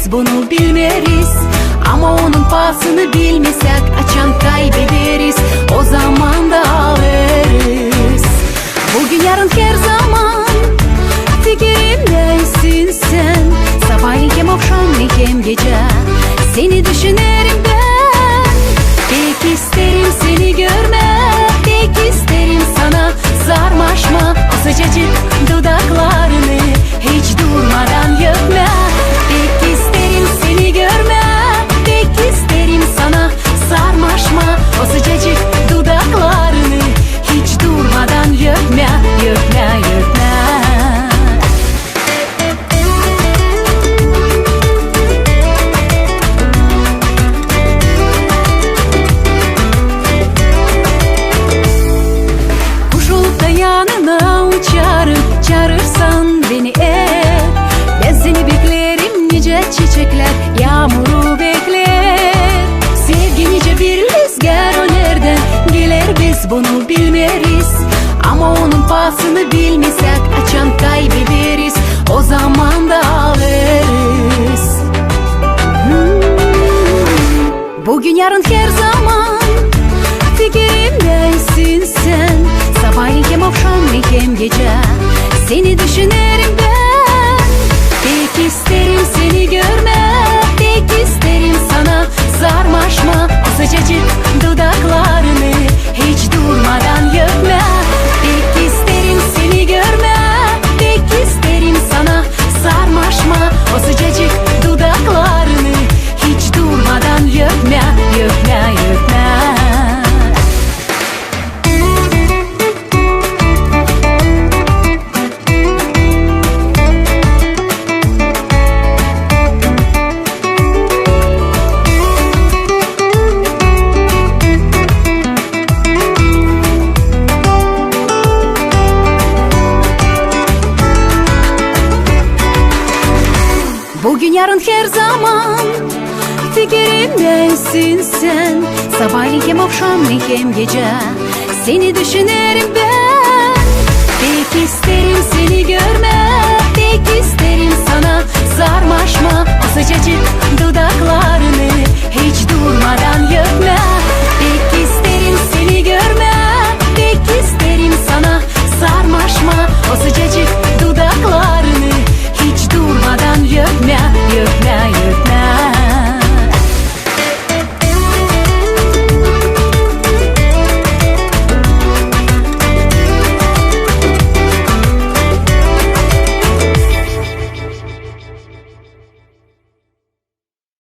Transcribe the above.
biz bunu bilmeriz. Ama onun pahasını bilmesek Açan kaybederiz. O zaman da alırız. Bugün yarın her zaman Fikrimdeysin sen. Sabahleyin hem akşamleyin hem gece. Seni düşünerim çiçekler Yağmuru bekler. Sevgi nice bir rüzgar o nereden Gelir? Biz bunu bilmeriz Ama onun pahasını bilmesek Açan kaybederiz. O zaman da alırız. Hmm. Bugün yarın her zaman дети Yarın her zaman Fikrimdesin sen. Sabahleyin hem akşam hem gece Seni düşünerim ben. Hep isterim seni görmek